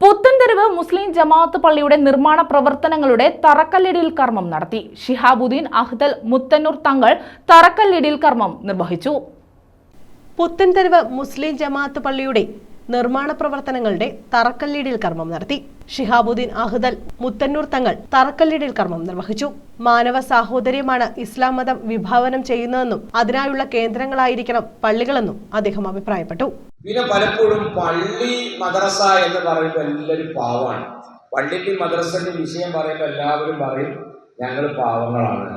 പുത്തൻതെരുവ് മുസ്ലിം ജമാഅത്ത് പള്ളിയുടെ നിർമ്മാണ പ്രവർത്തനങ്ങളുടെ തറക്കല്ലിടിയിൽ കർമ്മം നടത്തി. ഷിഹാബുദ്ദീൻ അഹ്ദൽ മുത്തന്നൂർ തങ്ങൾ തറക്കല്ലിടിയിൽ കർമ്മം നിർവഹിച്ചു. പുത്തൻതെരുവ് മുസ്ലിം ജമാഅത്ത് പള്ളിയുടെ നിർമ്മാണ പ്രവർത്തനങ്ങളുടെ തറക്കല്ലിടൽ കർമ്മം നടത്തി. ഷിഹാബുദ്ദീൻ അഹ്ദൽ മുത്തന്നൂർ തങ്ങൾ തറക്കല്ലിടൽ കർമ്മം നിർവഹിച്ചു. മാനവ സാഹോദര്യമാണ് ഇസ്ലാം മതം വിഭാവനം ചെയ്യുന്നതെന്നും അതിനായുള്ള കേന്ദ്രങ്ങളായിരിക്കണം പള്ളികളെന്നും അദ്ദേഹം അഭിപ്രായപ്പെട്ടു. പിന്നെ പലപ്പോഴും പള്ളി മദ്രസ എന്ന് പറയുമ്പോൾ എല്ലാവരും പാവമാണ് പള്ളിക്ക് മദ്രസന്റെ വിഷയം പറയുമ്പോൾ എല്ലാവരും പറയും ഞങ്ങൾ പാവങ്ങളാണ്.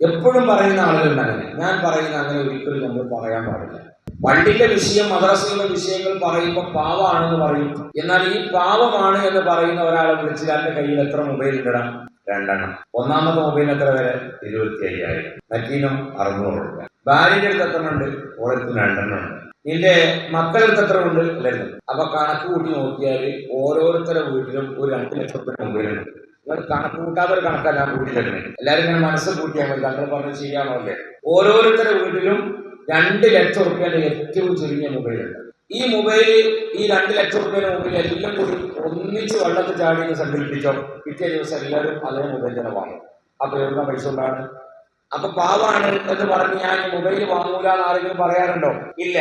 എപ്പോഴും പറയുന്ന ആളുകളുണ്ട് ഞാൻ പറയുന്ന അങ്ങനെ ഒരിക്കലും നമ്മൾ പറയാൻ പാടില്ല. പള്ളിയിലെ വിഷയം മദ്രസയിലെ വിഷയങ്ങൾ പറയുമ്പോൾ പാവമാണെന്ന് പറയും. എന്നാൽ ഈ പാവമാണ് എന്ന് പറയുന്ന ഒരാളെ വിളിച്ചാൽ എന്റെ കയ്യിൽ എത്ര മൊബൈൽ ഇടണം രണ്ടെണ്ണം. ഒന്നാമത്തെ മൊബൈൽ എത്ര വരെ? ഇരുപത്തി അയ്യായിരം മറ്റീനും അറുന്നൂറ് രൂപ. ഭാര്യയുടെ അടുത്ത് എത്ര ഉണ്ട് ഓരോരുത്തരും രണ്ടെണ്ണം ഉണ്ട്. നിന്റെ മക്കളുടെ എത്ര ഉണ്ട് അല്ലെന്ന് അപ്പൊ കണക്ക് കൂട്ടി നോക്കിയാൽ ഓരോരുത്തരുടെ വീട്ടിലും ഒരു രണ്ട് ലക്ഷത്തിന് മൊബൈലുണ്ട് നിങ്ങൾ കണക്ക് കൂട്ടാത്ത ഒരു കണക്കല്ല കൂട്ടി തരുന്നത് എല്ലാവരും ഇങ്ങനെ മനസ്സ് കൂട്ടിയാൽ മതി. താങ്കൾ പറഞ്ഞത് ശരിയാണോ അല്ലേ? ഓരോരുത്തരുടെ വീട്ടിലും രണ്ട് ലക്ഷം റുപ്യാണ് ഏറ്റവും ചുരുങ്ങിയ മൊബൈലുണ്ട്. ഈ മൊബൈൽ ഈ രണ്ട് ലക്ഷം റുപ്യയുടെ മൊബൈൽ എല്ലാം കൂടി ഒന്നിച്ച് വെള്ളത്തിൽ ചാടി എന്ന് സംഘടിപ്പിച്ചോ പിറ്റേ ദിവസം എല്ലാവരും അതേ മൊബൈൽ തന്നെ വാങ്ങും. അപ്പൊ എവിടുന്ന പൈസ ഉണ്ടാണ് അപ്പൊ പാവാണ് എന്ന് പറഞ്ഞ് ഞാൻ മൊബൈൽ വാങ്ങൂല എന്ന് ആരെങ്കിലും പറയാറുണ്ടോ? ഇല്ല.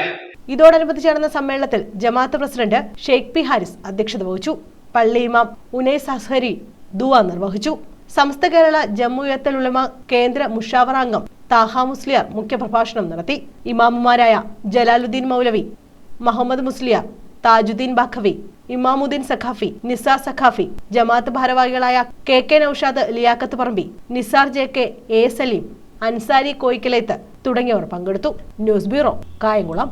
ഇതോടനുബന്ധിച്ച് നടന്ന സമ്മേളനത്തിൽ ജമാഅത്ത് പ്രസിഡന്റ് ഷെയ്ഖ് പി ഹാരിസ് അധ്യക്ഷത വഹിച്ചു. പള്ളി ഇമാം ഉനൈസ് അസ്ഹരി ദുവ നിർവഹിച്ചു. സമസ്ത കേരള ജമ്മുയത്തൽ ഉലമ കേന്ദ്ര മുഷാവറ അംഗം താഹ മുസ്ലിയാർ മുഖ്യപ്രഭാഷണം നടത്തി. ഇമാമുമാരായ ജലാലുദ്ദീൻ മൗലവി മുഹമ്മദ് മുസ്ലിയാർ താജുദ്ദീൻ ബഖവി ഇമാമുദ്ദീൻ സഖാഫി നിസാർ സഖാഫി ജമാഅത്ത് ഭാരവാഹികളായ K K Naushad Liyakath Parambi Nisar J K A Saleem Ansari Koyikkaleth തുടങ്ങിയവർ പങ്കെടുത്തു. News bureau Kayamkulam.